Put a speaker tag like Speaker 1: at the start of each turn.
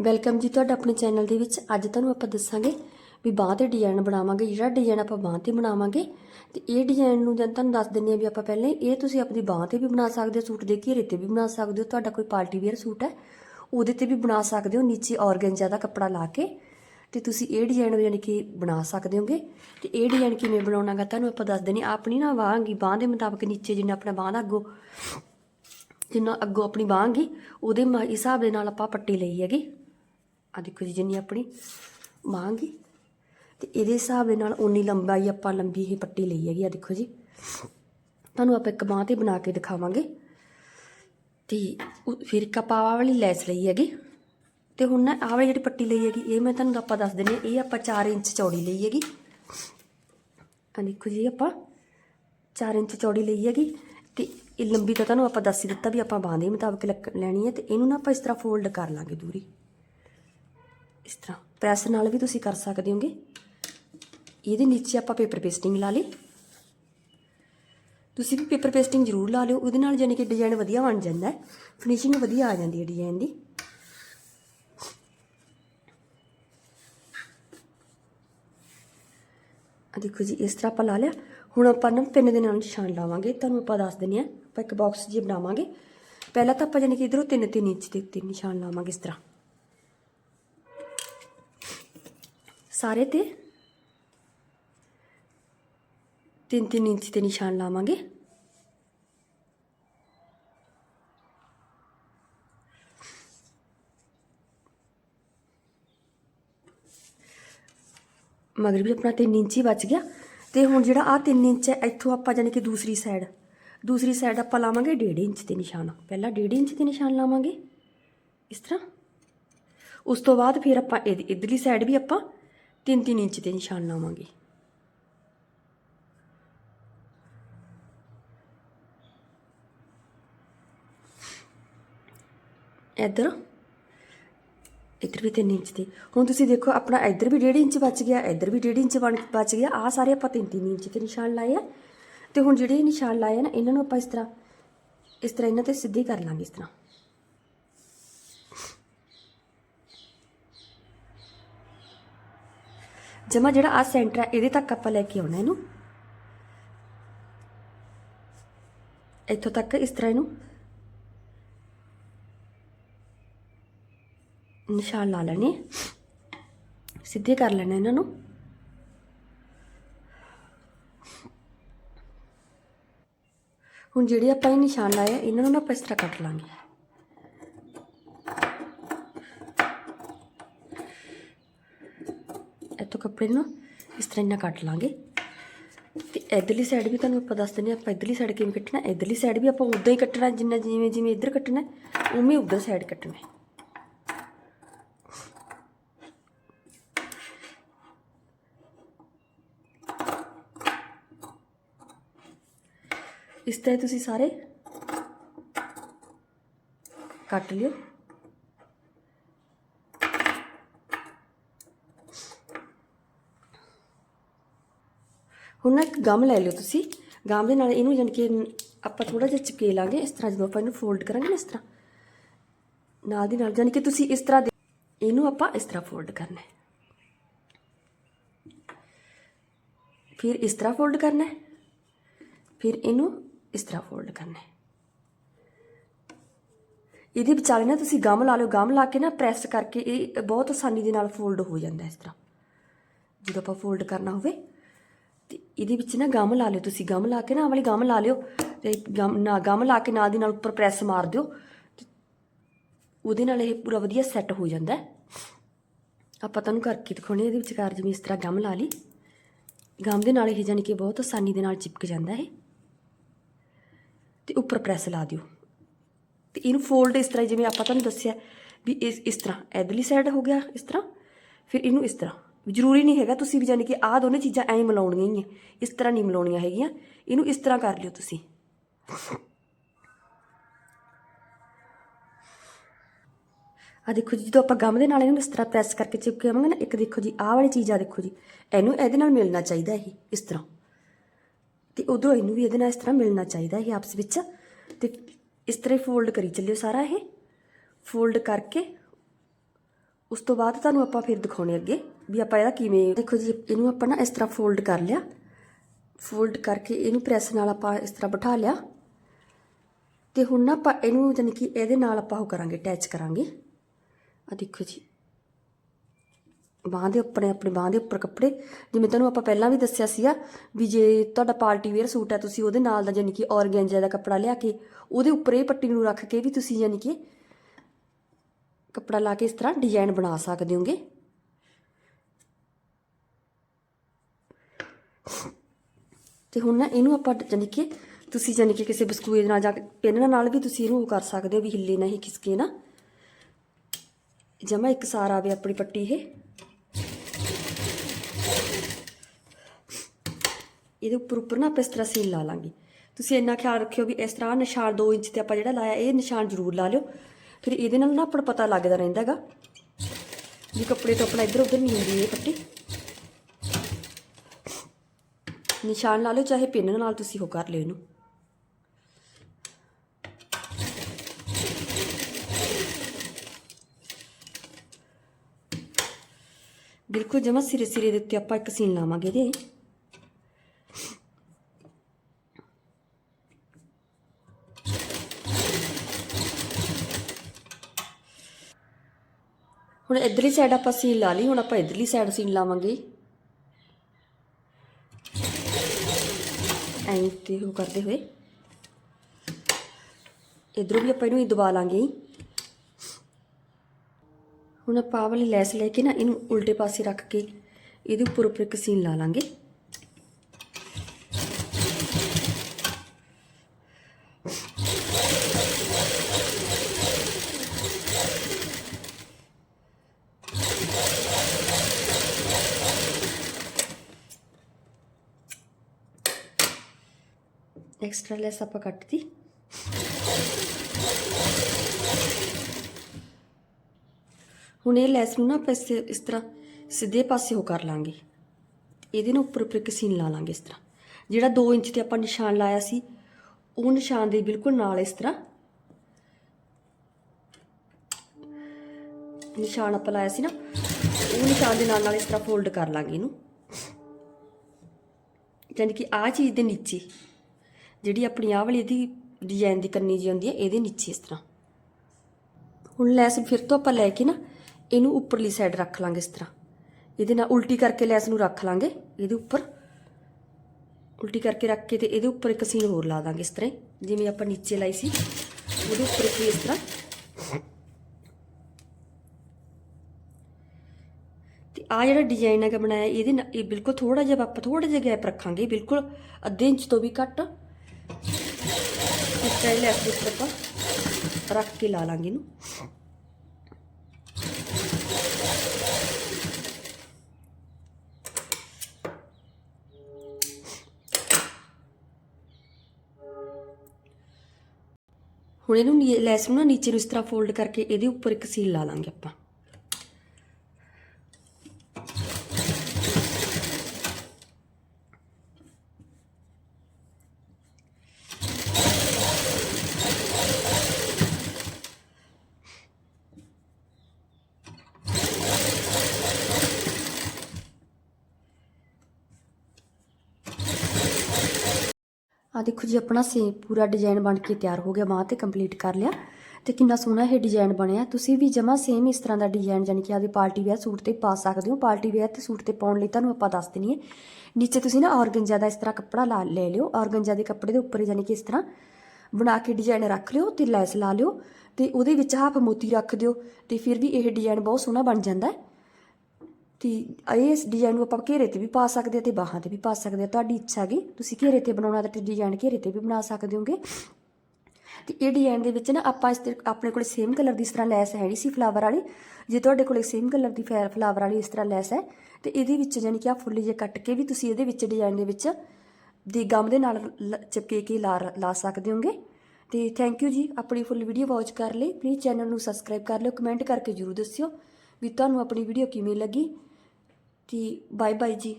Speaker 1: Welcome ਜੀ ਤੁਹਾਡਾ ਆਪਣੇ ਚੈਨਲ ਦੇ ਵਿੱਚ। ਅੱਜ ਤੁਹਾਨੂੰ ਆਪਾਂ ਦੱਸਾਂਗੇ ਵੀ ਬਾਂਹ ਤੇ ਡਿਜ਼ਾਈਨ ਬਣਾਵਾਂਗੇ, ਜਿਹੜਾ ਡਿਜ਼ਾਈਨ ਆਪਾਂ ਬਾਂਹ ਤੇ ਬਣਾਵਾਂਗੇ। ਤੇ ਇਹ ਡਿਜ਼ਾਈਨ ਨੂੰ ਜਦ ਤੁਹਾਨੂੰ ਦੱਸ ਦਿੰਨੀ ਆ ਵੀ ਆਪਾਂ ਪਹਿਲਾਂ ਹੀ, ਇਹ ਤੁਸੀਂ ਆਪਣੀ ਬਾਂਹ ਤੇ ਵੀ ਬਣਾ ਸਕਦੇ ਹੋ, ਸੂਟ ਦੇ ਘੇਰੇ ਤੇ ਵੀ ਬਣਾ ਸਕਦੇ ਹੋ। ਤੁਹਾਡਾ ਕੋਈ ਪਾਰਟੀ ਵੇਅਰ ਸੂਟ ਹੈ, ਉਹਦੇ ਤੇ ਵੀ ਬਣਾ ਸਕਦੇ ਹੋ, ਨੀਚੇ ਔਰਗੈਂਜਾ ਦਾ ਕੱਪੜਾ ਲਾ ਕੇ। ਤੇ ਤੁਸੀਂ ਇਹ ਡਿਜ਼ਾਈਨ ਯਾਨੀ ਕਿ ਬਣਾ ਸਕਦੇ ਹੋਗੇ। ਤੇ ਇਹ ਡਿਜ਼ਾਈਨ ਕਿਵੇਂ ਬਣਾਉਣਾਗਾ ਤੁਹਾਨੂੰ ਆਪਾਂ ਦੱਸ ਦਿੰਨੀ ਹਾਂ। ਆਪਣੀ ਨਾ ਬਾਂਹਗੀ ਬਾਂਹ ਦੇ ਮੁਤਾਬਕ ਨੀਚੇ ਜਿੰਨਾ ਆਪਣਾ ਬਾਂਹ ਦਾ ਅੱਗੋਂ, ਜਿੰਨਾ ਅੱਗੋਂ ਆਪਣੀ ਬਾਂਹਗੀ ਉਹਦੇ ਮ- ਹਿਸਾਬ ਦੇ ਨਾਲ ਆਪਾਂ ਪੱਟੀ ਲਈ ਹੈਗੀ। ਆ ਦੇਖੋ ਜੀ ਜਿੰਨੀ ਆਪਣੀ ਬਾਂਹਗੀ ਤੇ ਇਹਦੇ ਹਿਸਾਬ ਦੇ ਨਾਲ ਉਨੀ ਲੰਬਾਈ ਆਪਾਂ ਲੰਬੀ ਹੀ ਪੱਟੀ ਲਈ ਹੈਗੀ ਆ, ਦੇਖੋ ਜੀ। ਤੁਹਾਨੂੰ ਆਪਾਂ ਇੱਕ ਬਾਂਹ ਤੇ ਬਣਾ ਕੇ ਦਿਖਾਵਾਂਗੇ। ਤੇ ਫਿਰ ਇੱਕ ਆਪਾਂ ਆਹ ਵਾਲੀ ਲੈਸ ਲਈ ਹੈਗੀ। ਤੇ ਹੁਣ ਨਾ ਆਹ ਵਾਲੀ ਜਿਹੜੀ ਪੱਟੀ ਲਈ ਹੈਗੀ, ਇਹ ਮੈਂ ਤੁਹਾਨੂੰ ਆਪਾਂ ਦੱਸ ਦਿੰਨੀ ਹਾਂ ਇਹ ਆਪਾਂ 4 ਇੰਚ ਚੌੜੀ ਲਈ ਹੈਗੀ। ਆ ਦੇਖੋ ਜੀ ਆਪਾਂ 4 ਇੰਚ ਚੌੜੀ ਲਈ ਹੈਗੀ। ਤੇ ਇਹ ਲੰਬੀ ਤਾਂ ਤੁਹਾਨੂੰ ਆਪਾਂ ਦੱਸ ਹੀ ਦਿੱਤਾ ਵੀ ਆਪਾਂ ਬਾਂਹ ਦੇ ਮੁਤਾਬਕ ਲੱਕ- ਲੈਣੀ ਹੈ। ਤੇ ਇਹਨੂੰ ਨਾ ਆਪਾਂ ਇਸ ਤਰ੍ਹਾਂ ਫੋਲਡ ਕਰ ਲਾਂਗੇ ਦੂਰੀ। ਇਸ ਤਰ੍ਹਾਂ। ਪ੍ਰੈਸ ਨਾਲ ਵੀ ਤੁਸੀਂ ਕਰ ਸਕਦੇ ਹੋਗੇ। ਇਹਦੇ ਨੀਚੇ ਆਪਾਂ ਪੇਪਰ ਪੇਸਟਿੰਗ ਲਾ ਲਈ। ਤੁਸੀਂ ਵੀ ਪੇਪਰ ਪੇਸਟਿੰਗ ਜ਼ਰੂਰ ਲਾ ਲਿਓ। ਉਹਦੇ ਨਾਲ ਯਾਨੀ ਕਿ ਡਿਜ਼ਾਈਨ ਵਧੀਆ ਬਣ ਜਾਂਦਾ ਹੈ। ਫਿਨਿਸ਼ਿੰਗ ਵਧੀਆ ਆ ਜਾਂਦੀ ਹੈ ਡਿਜ਼ਾਈਨ ਦੀ। ਆ ਦੇਖੋ ਜੀ, ਇਸ ਤਰ੍ਹਾਂ ਆਪਾਂ ਲਾ ਲਿਆ। ਹੁਣ ਆਪਾਂ ਨਾ ਪਿੰਨ ਦੇ ਨਾਲ ਨਿਸ਼ਾਨ ਲਾਵਾਂਗੇ। ਤੁਹਾਨੂੰ ਆਪਾਂ ਦੱਸ ਦਿੰਦੇ ਆ ਆਪਾਂ ਇੱਕ ਬਾਕਸ ਜੀ ਬਣਾਵਾਂਗੇ। ਪਹਿਲਾਂ ਤਾਂ ਆਪਾਂ ਯਾਨੀ ਕਿ ਇਧਰੋਂ 3 3 ਇੰਚ ਦੇ ਉੱਤੇ ਨਿਸ਼ਾਨ ਲਾਵਾਂਗੇ ਇਸ ਤਰ੍ਹਾਂ। ਸਾਰੇ ਤੇ 3 3 ਇੰਚ ਤੇ ਨਿਸ਼ਾਨ ਲਾਵਾਂਗੇ ਮਗਰ ਵੀ ਆਪਣਾ 3 ਇੰਚ ਹੀ ਬਚ ਗਿਆ ਤੇ ਹੁਣ ਜਿਹੜਾ ਆ 3 ਇੰਚ ਹੈ ਇੱਥੋਂ ਆਪਾਂ ਜਾਨੀ ਕਿ ਦੂਸਰੀ ਸਾਈਡ ਦੂਸਰੀ ਸਾਈਡ ਆਪਾਂ ਲਾਵਾਂਗੇ 1.5 ਇੰਚ ਤੇ ਨਿਸ਼ਾਨ ਪਹਿਲਾਂ 1.5 ਇੰਚ ਤੇ ਨਿਸ਼ਾਨ ਲਾਵਾਂਗੇ ਇਸ ਤਰ੍ਹਾਂ ਉਸ ਤੋਂ ਬਾਅਦ ਫਿਰ ਆਪਾਂ ਇਹਦੀ ਇਧਰਲੀ ਸਾਈਡ ਵੀ ਆਪਾਂ 3-3 ਇੰਚ ਤੇ ਨਿਸ਼ਾਨ ਲਾਵਾਂਗੇ ਇੱਧਰ ਇੱਧਰ ਵੀ 3 ਇੰਚ ਤੇ ਹੁਣ ਤੁਸੀਂ ਦੇਖੋ ਆਪਣਾ ਇੱਧਰ ਵੀ 1.5 ਇੰਚ ਬਚ ਗਿਆ ਇੱਧਰ ਵੀ 1.5 ਇੰਚ ਬਚ ਗਿਆ ਆ ਸਾਰੇ ਆਪਾਂ 3-3 ਇੰਚ ਤੇ ਨਿਸ਼ਾਨ ਲਾਏ ਆ ਤੇ ਹੁਣ ਜਿਹੜੇ ਨਿਸ਼ਾਨ ਲਾਏ ਆ ਨਾ ਇਹਨਾਂ ਨੂੰ ਆਪਾਂ ਇਸ ਤਰ੍ਹਾਂ ਇਸ ਤਰ੍ਹਾਂ ਇਹਨਾਂ ਤੇ ਸਿੱਧੇ ਕਰ ਲਾਂਗੇ ਇਸ ਤਰ੍ਹਾਂ ਜਮਾ ਜਿਹੜਾ ਆ ਸੈਂਟਰ ਹੈ ਇਹਦੇ ਤੱਕ ਆਪਾਂ ਲੈ ਕੇ ਆਉਣਾ ਇਹਨੂੰ। ਇੱਥੋਂ ਤੱਕ ਇਸ ਤਰ੍ਹਾਂ ਇਹਨੂੰ ਨਿਸ਼ਾਨ ਲਾ ਲੈਣੇ ਸਿੱਧੇ ਕਰ ਲੈਣਾ ਇਹਨਾਂ ਨੂੰ। ਹੁਣ ਜਿਹੜੇ ਆਪਾਂ ਇਹ ਨਿਸ਼ਾਨ ਲਾਏ ਆ, ਇਹਨਾਂ ਨੂੰ ਨਾ ਆਪਾਂ ਇਸ ਤਰ੍ਹਾਂ ਕੱਟ ਲਾਂਗੇ ਇੱਥੋਂ ਕੱਪੜੇ ਨੂੰ ਇਸ ਤਰ੍ਹਾਂ ਇਹਨਾਂ ਕੱਟ ਲਾਂਗੇ। ਤੇ ਇਧਰਲੀ ਸਾਈਡ ਵੀ ਤੁਹਾਨੂੰ ਆਪਾਂ ਦੱਸ ਦਿੰਦੇ ਹਾਂ, ਆਪਾਂ ਇਧਰਲੀ ਸਾਈਡ ਕਿਵੇਂ ਕੱਟਣਾ, ਇਧਰਲੀ ਸਾਈਡ ਵੀ ਆਪਾਂ ਉਦਾਂ ਹੀ ਕੱਟਣਾ, ਜਿੰਨਾ ਜਿਵੇਂ ਜਿਵੇਂ ਇੱਧਰ ਕੱਟਣਾ, ਉਵੇਂ ਉਧਰ ਸਾਈਡ ਕੱਟਣਾ। ਇਸ ਤਰ੍ਹਾਂ ਤੁਸੀਂ ਸਾਰੇ ਕੱਟ ਲਿਓ। ਹੁਣ ਨਾ ਇੱਕ ਗਮ ਲੈ ਲਿਓ ਤੁਸੀਂ। ਗਮ ਦੇ ਨਾਲ ਇਹਨੂੰ ਯਾਨੀ ਕਿ ਆਪਾਂ ਥੋੜਾ ਜਿਹਾ ਚਿਪਕੇ ਲਾਂਗੇ। ਇਸ ਤਰ੍ਹਾਂ ਜਦੋਂ ਆਪਾਂ ਇਹਨੂੰ ਫੋਲਡ ਕਰਾਂਗੇ ਨਾ ਇਸ ਤਰ੍ਹਾਂ। ਨਾਲ ਦੀ ਨਾਲ ਜਾਨ ਕਿ ਤੁਸੀਂ ਇਸ ਤਰ੍ਹਾਂ ਦੇ- ਇਹਨੂੰ ਆਪਾਂ ਇਸ ਤਰ੍ਹਾਂ ਫੋਲਡ ਕਰਨਾ ਹੈ। ਫਿਰ ਇਸ ਤਰ੍ਹਾਂ ਫੋਲਡ ਕਰਨਾ ਹੈ। ਫਿਰ ਇਹਨੂੰ ਇਸ ਤਰ੍ਹਾਂ ਫੋਲਡ ਕਰਨਾ ਹੈ। ਇਹਦੇ ਵਿਚਾਲੇ ਨਾ ਤੁਸੀਂ ਗਮ ਲਾ ਲਿਓ। ਗਮ ਲਾ ਕੇ ਨਾ ਪ੍ਰੈਸ ਕਰਕੇ ਇਹ ਬਹੁਤ ਆਸਾਨੀ ਦੇ ਨਾਲ ਫੋਲਡ ਹੋ ਜਾਂਦਾ ਇਸ ਤਰ੍ਹਾਂ। ਜਦੋਂ ਆਪਾਂ ਫੋਲਡ ਕਰਨਾ ਹੋਵੇ। ਤੇ ਇਹਦੇ ਵਿੱਚ ਨਾ ਗਮ ਲਾ ਲਿਓ ਤੁਸੀਂ, ਗਮ ਲਾ ਕੇ ਨਾ ਆਹ ਵਾਲੀ ਗਮ ਲਾ ਲਿਓ ਤੇ ਗਮ ਨਾ, ਗਮ ਲਾ ਕੇ ਨਾਲ ਦੀ ਨਾਲ ਉੱਪਰ ਪ੍ਰੈਸ ਮਾਰ ਦਿਓ ਤੇ ਉਹਦੇ ਨਾਲ ਇਹ ਪੂਰਾ ਵਧੀਆ ਸੈੱਟ ਹੋ ਜਾਂਦਾ ਆਪਾਂ ਤੁਹਾਨੂੰ ਕਰਕੇ ਦਿਖਾਉਣੇ ਇਹਦੇ ਵਿਚਕਾਰ ਜਿਵੇਂ ਇਸ ਤਰ੍ਹਾਂ ਗਮ ਲਾ ਲਈ। ਗਮ ਦੇ ਨਾਲ ਇਹ ਜਾਨੀ ਕਿ ਬਹੁਤ ਆਸਾਨੀ ਦੇ ਨਾਲ ਚਿਪਕ ਜਾਂਦਾ ਹੈ ਤੇ ਉੱਪਰ ਪ੍ਰੈਸ ਲਾ ਦਿਓ। ਤੇ ਇਹਨੂੰ ਫੋਲਡ ਇਸ ਤਰ੍ਹਾਂ ਜਿਵੇਂ ਆਪਾਂ ਤੁਹਾਨੂੰ ਦੱਸਿਆ ਵੀ ਇਸ ਇਸ ਤਰ੍ਹਾਂ, ਇਧਰਲੀ ਸਾਈਡ ਹੋ ਗਿਆ ਇਸ ਤਰ੍ਹਾਂ, ਫਿਰ ਇਹਨੂੰ ਇਸ ਤਰ੍ਹਾਂ। ਜ਼ਰੂਰੀ ਨਹੀਂ ਹੈਗਾ ਤੁਸੀਂ ਵੀ ਜਾਨੀ ਕਿ ਆਹ ਦੋਨੇ ਚੀਜ਼ਾਂ ਐਂ ਮਿਲਾਉਣੀਆਂ ਹੀ ਹੈ ਇਸ ਤਰ੍ਹਾਂ ਨਹੀਂ ਮਿਲਾਉਣੀਆਂ ਹੈਗੀਆਂ। ਇਹਨੂੰ ਇਸ ਤਰ੍ਹਾਂ ਕਰ ਲਿਓ ਤੁਸੀਂ। ਆ ਦੇਖੋ ਜੀ, ਜਦੋਂ ਆਪਾਂ ਗਮ ਦੇ ਨਾਲ ਇਹਨੂੰ ਇਸ ਤਰ੍ਹਾਂ ਪ੍ਰੈਸ ਕਰਕੇ ਚਿਪਕੇ ਆਵਾਂਗੇ ਨਾ, ਇੱਕ ਦੇਖੋ ਜੀ, ਆਹ ਵਾਲੀ ਚੀਜ਼ ਆ ਦੇਖੋ ਜੀ, ਇਹਨੂੰ ਇਹਦੇ ਨਾਲ ਮਿਲਣਾ ਚਾਹੀਦਾ ਇਹ, ਇਸ ਤਰ੍ਹਾਂ। ਤੇ ਉਦੋਂ ਇਹਨੂੰ ਵੀ ਇਹਦੇ ਨਾਲ ਇਸ ਤਰ੍ਹਾਂ ਮਿਲਣਾ ਚਾਹੀਦਾ ਇਹ ਆਪਸ ਵਿੱਚ। ਤੇ ਇਸ ਤਰ੍ਹਾਂ ਫੋਲਡ ਕਰੀ ਚੱਲਿਓ ਸਾਰਾ ਇਹ। ਫੋਲਡ ਕਰਕੇ, ਉਸ ਤੋਂ ਬਾਅਦ ਤੁਹਾਨੂੰ ਆਪਾਂ ਫਿਰ ਦਿਖਾਉਣੇ ਅੱਗੇ। ਵੀ ਆਪਾਂ ਇਹਦਾ ਕਿਵੇਂ, ਦੇਖੋ ਜੀ, ਇਹਨੂੰ ਆਪਾਂ ਨਾ ਇਸ ਤਰ੍ਹਾਂ ਫੋਲਡ ਕਰ ਲਿਆ। ਫੋਲਡ ਕਰਕੇ ਇਹਨੂੰ ਪ੍ਰੈਸ ਨਾਲ ਆਪਾਂ ਇਸ ਤਰ੍ਹਾਂ ਬਿਠਾ ਲਿਆ। ਤੇ ਹੁਣ ਨਾ ਆਪਾਂ ਇਹਨੂੰ ਯਾਨੀ ਕਿ ਇਹਦੇ ਨਾਲ ਆਪਾਂ ਉਹ ਕਰਾਂਗੇ ਅਟੈਚ ਕਰਾਂਗੇ। ਆ ਦੇਖੋ ਜੀ। ਬਾਂਹ ਦੇ ਉੱਪਰ, ਆਪਣੇ ਬਾਂਹ ਦੇ ਉੱਪਰ ਕੱਪੜੇ। ਜਿਵੇਂ ਤੁਹਾਨੂੰ ਆਪਾਂ ਪਹਿਲਾਂ ਵੀ ਦੱਸਿਆ ਸੀਗਾ ਵੀ ਜੇ ਤੁਹਾਡਾ ਪਾਰਟੀ ਵੇਅਰ ਸੂਟ ਹੈ, ਤੁਸੀਂ ਉਹਦੇ ਨਾਲ ਦਾ ਜਾਨੀ ਕਿ ਔਰਗੈਂਜਾ ਦਾ ਕੱਪੜਾ ਲਿਆ ਕੇ, ਉਹਦੇ ਉੱਪਰ ਇਹ ਪੱਟੀ ਨੂੰ ਰੱਖ ਕੇ ਵੀ ਤੁਸੀਂ ਯਾਨੀ ਕਿ ਕੱਪੜਾ ਲਾ ਕੇ ਇਸ ਤਰ੍ਹਾਂ ਡਿਜ਼ਾਈਨ ਬਣਾ ਸਕਦੇ ਹੋਗੇ। ਤੇ ਹੁਣ ਨਾ ਇਹਨੂੰ ਆਪਾਂ ਜਾਨੀ ਕਿ ਤੁਸੀਂ ਜਾਨੀ ਕਿ ਕਿਸੇ ਬਸਕੂਏ ਨਾਲ ਜਾਂ ਪਿੰਨ ਨਾਲ ਵੀ ਤੁਸੀਂ ਇਹਨੂੰ ਉਹ ਕਰ ਸਕਦੇ ਹੋ ਵੀ ਹਿੱਲੇ ਨਾ ਹੀ ਖਿਸਕੇ ਨਾ। ਜਮਾ ਇੱਕ ਸਾਰ ਆਵੇ ਆਪਣੀ ਪੱਟੀ ਇਹ। ਇਹਦੇ ਉੱਪਰ ਉੱਪਰ ਨਾ ਆਪਾਂ ਇਸ ਤਰ੍ਹਾਂ ਸੀਨ ਲਾ ਲਾਂਗੇ। ਤੁਸੀਂ ਇੰਨਾ ਖਿਆਲ ਰੱਖਿਓ ਵੀ ਇਸ ਤਰ੍ਹਾਂ ਨਿਸ਼ਾਨ 2 ਇੰਚ ਤੇ ਆਪਾਂ ਜਿਹੜਾ ਲਾਇਆ ਇਹ ਨਿਸ਼ਾਨ ਜ਼ਰੂਰ ਲਾ ਲਿਓ। ਫਿਰ ਇਹਦੇ ਨਾਲ ਨਾ ਆਪਣਾ ਪਤਾ ਲੱਗਦਾ ਰਹਿੰਦਾ ਹੈਗਾ। ਵੀ ਕੱਪੜੇ ਤੋਂ ਆਪਣਾ ਇੱਧਰ ਉੱਧਰ ਨਹੀਂ ਹੁੰਦੀ ਇਹ ਪੱਟੀ। ਨਿਸ਼ਾਨ ਲਾ ਲਿਓ, ਚਾਹੇ ਪਿੰਨ ਨਾਲ ਤੁਸੀਂ ਉਹ ਕਰ ਲਿਓ ਇਹਨੂੰ। ਬਿਲਕੁਲ ਜਮਾ ਸਿਰੇ ਸਿਰੇ ਦੇ ਉੱਤੇ ਆਪਾਂ ਇੱਕ ਸੀਨ ਲਾਵਾਂਗੇ ਇਹਦੇ। ਹੁਣ ਇਧਰਲੀ ਸਾਈਡ ਆਪਾਂ ਸੀਨ ਲਾ ਲਈ, ਹੁਣ ਆਪਾਂ ਇਧਰਲੀ ਸਾਈਡ ਸੀਨ ਲਾਵਾਂਗੇ। ਐਂ ਤੇ ਉਹ ਕਰਦੇ ਹੋਏ। ਇਧਰੋਂ ਵੀ ਆਪਾਂ ਇਹਨੂੰ ਹੀ ਦਬਾ ਲਾਂਗੇ। ਹੁਣ ਆਪਾਂ ਆਹ ਵਾਲੀ ਲੈਸ ਲੈ ਕੇ ਨਾ ਇਹਨੂੰ ਉਲਟੇ ਪਾਸੇ ਰੱਖ ਕੇ ਇਹਦੇ ਉੱਪਰ ਉੱਪਰ ਇੱਕ ਸੀਨ ਲਾ ਲਾਂਗੇ। ਐਕਸਟਰਾ ਲੈਸ ਆਪਾਂ ਕੱਟਤੀ ਹੁਣ ਇਹ ਲੈਸ ਨੂੰ ਨਾ ਆਪਾਂ ਇਸ ਇਸ ਤਰ੍ਹਾਂ ਸਿੱਧੇ ਪਾਸੇ ਹੋ ਕਰ ਲਾਂਗੇ ਇਹਦੇ ਨੂੰ ਉੱਪਰ ਉੱਪਰ ਇੱਕ ਸੀਨ ਲਾ ਲਾਂਗੇ ਇਸ ਤਰ੍ਹਾਂ ਜਿਹੜਾ 2 ਇੰਚ ਤੇ ਆਪਾਂ ਨਿਸ਼ਾਨ ਲਾਇਆ ਸੀ ਉਹ ਨਿਸ਼ਾਨ ਦੇ ਬਿਲਕੁਲ ਨਾਲ ਇਸ ਤਰ੍ਹਾਂ ਨਿਸ਼ਾਨ ਆਪਾਂ ਲਾਇਆ ਸੀ ਨਾ ਉਹ ਨਿਸ਼ਾਨ ਦੇ ਨਾਲ ਨਾਲ ਇਸ ਤਰ੍ਹਾਂ ਫੋਲਡ ਕਰ ਲਾਂਗੇ ਇਹਨੂੰ ਯਾਨੀ ਕਿ ਆਹ ਚੀਜ਼ ਦੇ ਨੀਚੇ ਜਿਹੜੀ ਆਪਣੀ ਆਹ ਵਾਲੀ ਇਹਦੀ ਡਿਜ਼ਾਈਨ ਦੀ ਕੰਨੀ ਜੀ ਹੁੰਦੀ ਹੈ, ਇਹਦੇ ਨੀਚੇ ਇਸ ਤਰ੍ਹਾਂ। ਹੁਣ ਲੈਸ ਫਿਰ ਤੋਂ ਆਪਾਂ ਲੈ ਕੇ ਨਾ, ਇਹਨੂੰ ਉੱਪਰਲੀ ਸਾਈਡ ਰੱਖ ਲਾਂਗੇ ਇਸ ਤਰ੍ਹਾਂ। ਇਹਦੇ ਨਾਲ ਉਲਟੀ ਕਰਕੇ ਲੈਸ ਨੂੰ ਰੱਖ ਲਾਂਗੇ, ਇਹਦੇ ਉੱਪਰ। ਉਲਟੀ ਕਰਕੇ ਰੱਖ ਕੇ ਤੇ ਇਹਦੇ ਉੱਪਰ ਇੱਕ ਸੀਨ ਹੋਰ ਲਾ ਦਾਂਗੇ ਇਸ ਤਰ੍ਹਾਂ ਜਿਵੇਂ ਆਪਾਂ ਨੀਚੇ ਲਾਈ ਸੀ, ਉਹਦੇ ਉੱਪਰ ਇੱਕ ਇਸ ਤਰ੍ਹਾਂ। ਤੇ ਆ ਜਿਹੜਾ ਡਿਜ਼ਾਈਨ ਹੈਗਾ ਬਣਾਇਆ, ਇਹਦੇ ਨਾਲ ਇਹ ਬਿਲਕੁਲ ਥੋੜਾ ਜਿਹਾ ਆਪਾਂ ਥੋੜਾ ਜਿਹਾ ਗੈਪ ਰੱਖਾਂਗੇ, ਬਿਲਕੁਲ ਅੱਧੇ ਇੰਚ ਤੋਂ ਵੀ ਘੱਟ। ਇਸ ਤਰ੍ਹਾਂ ਹੀ ਲੈਸ ਦੇ ਉੱਪਰ ਆਪਾਂ ਰੱਖ ਕੇ ਲਾ ਲਾਂਗੇ ਇਹਨੂੰ ਹੁਣ ਇਹਨੂੰ ਲੈਸ ਨੂੰ ਨਾ ਨੀਚੇ ਨੂੰ ਇਸ ਤਰ੍ਹਾਂ ਫੋਲਡ ਕਰਕੇ ਇਹਦੇ ਉੱਪਰ ਇੱਕ ਸੀਲ ਲਾ ਲਾਂਗੇ ਆਪਾਂ ਦੇਖੋ ਜੀ, ਆਪਣਾ ਸੇਮ ਪੂਰਾ ਡਿਜ਼ਾਈਨ ਬਣ ਕੇ ਤਿਆਰ ਹੋ ਗਿਆ, ਬਾਂਹ ਤੇ ਕੰਪਲੀਟ ਕਰ ਲਿਆ। ਤੇ ਕਿੰਨਾ ਸੋਹਣਾ ਇਹ ਡਿਜ਼ਾਈਨ ਬਣਿਆ। ਤੁਸੀਂ ਵੀ ਜਮਾ ਸੇਮ ਇਸ ਤਰ੍ਹਾਂ ਦਾ ਡਿਜ਼ਾਈਨ ਜਾਨੀ ਕਿ ਆਦੀ ਪਾਰਟੀ ਵੇਅਰ ਸੂਟ ਤੇ ਪਾ ਸਕਦੇ ਹੋ। ਪਾਰਟੀ ਵੇਅਰ ਤੇ ਸੂਟ ਤੇ ਪਾਉਣ ਲਈ ਤੁਹਾਨੂੰ ਆਪਾਂ ਦੱਸ ਦਿੰਨੀ ਹੈ। ਨੀਚੇ ਤੁਸੀਂ ਨਾ ਔਰਗੰਜਾ ਦਾ ਇਸ ਤਰ੍ਹਾਂ ਕੱਪੜਾ ਲਾ, ਲੈ ਲਿਓ। ਔਰਗੰਜਾ ਦੇ ਕੱਪੜੇ ਦੇ ਉੱਪਰ ਜਾਨੀ ਕਿ ਇਸ ਤਰ੍ਹਾਂ ਬਣਾ ਕੇ ਡਿਜ਼ਾਈਨ ਰੱਖ ਲਿਓ ਤੇ ਲੈਸ ਲਾ ਲਿਓ ਤੇ ਉਹਦੇ ਵਿੱਚ ਹਾਫ ਮੋਤੀ ਰੱਖ ਦਿਓ ਤੇ ਫਿਰ ਵੀ ਇਹ ਡਿਜ਼ਾਈਨ ਬਹੁਤ ਸੋਹਣਾ ਬਣ ਜਾਂਦਾ ਹੈ। ਤੇ ਇਸ ਡਿਜ਼ਾਈਨ ਨੂੰ ਆਪਾਂ ਘੇਰੇ ਤੇ ਵੀ ਪਾ ਸਕਦੇ ਹਾਂ ਤੇ ਬਾਹਾਂ ਤੇ ਵੀ ਪਾ ਸਕਦੇ ਹਾਂ। ਤੁਹਾਡੀ ਇੱਛਾ ਹੈਗੀ, ਤੁਸੀਂ ਘੇਰੇ ਤੇ ਬਣਾਉਣਾ ਤਾਂ ਡਿਜ਼ਾਈਨ ਘੇਰੇ ਤੇ ਵੀ ਬਣਾ ਸਕਦੇ ਹੋਗੇ। ਤੇ ਇਹ ਡਿਜ਼ਾਈਨ ਦੇ ਵਿੱਚ ਨਾ ਆਪਾਂ ਇਸ ਤੇ ਆਪਣੇ ਕੋਲ ਸੇਮ ਕਲਰ ਦੀ ਇਸ ਤਰ੍ਹਾਂ ਲੈਸ ਹੈ ਨਹੀਂ ਸੀ ਫਲਾਵਰ ਵਾਲੀ। ਜੇ ਤੁਹਾਡੇ ਕੋਲ ਸੇਮ ਕਲਰ ਦੀ ਫਲਾਵਰ ਵਾਲੀ ਇਸ ਤਰ੍ਹਾਂ ਲੈਸ ਹੈ, ਤੇ ਇਹਦੇ ਵਿੱਚ ਯਾਨੀ ਕਿ ਆ ਫੁੱਲ ਜੇ ਕੱਟ ਕੇ ਵੀ ਤੁਸੀਂ ਇਹਦੇ ਵਿੱਚ ਡਿਜ਼ਾਈਨ ਦੇ ਵਿੱਚ ਦੀ ਗਮ ਦੇ ਨਾਲ ਲ- ਚਿਪਕੇ ਕੇ ਲਾ ਲਾ ਸਕਦੇ ਹੋਗੇ। ਤੇ ਥੈਂਕ ਯੂ ਜੀ, ਆਪਣੀ ਫੁੱਲ ਵੀਡੀਓ ਵਾਚ ਕਰ ਲਈ। ਪਲੀਜ਼ ਚੈਨਲ ਨੂੰ ਸਬਸਕ੍ਰਾਈਬ ਕਰ ਲਿਓ। ਕਮੈਂਟ ਕਰਕੇ ਜਰੂਰ ਦੱਸਿਓ ਵੀ ਤੁਹਾਨੂੰ ਆਪਣੀ ਵੀਡੀਓ ਕਿਵੇਂ ਲੱਗੀ। ਤੇ ਬਾਏ ਬਾਏ ਜੀ।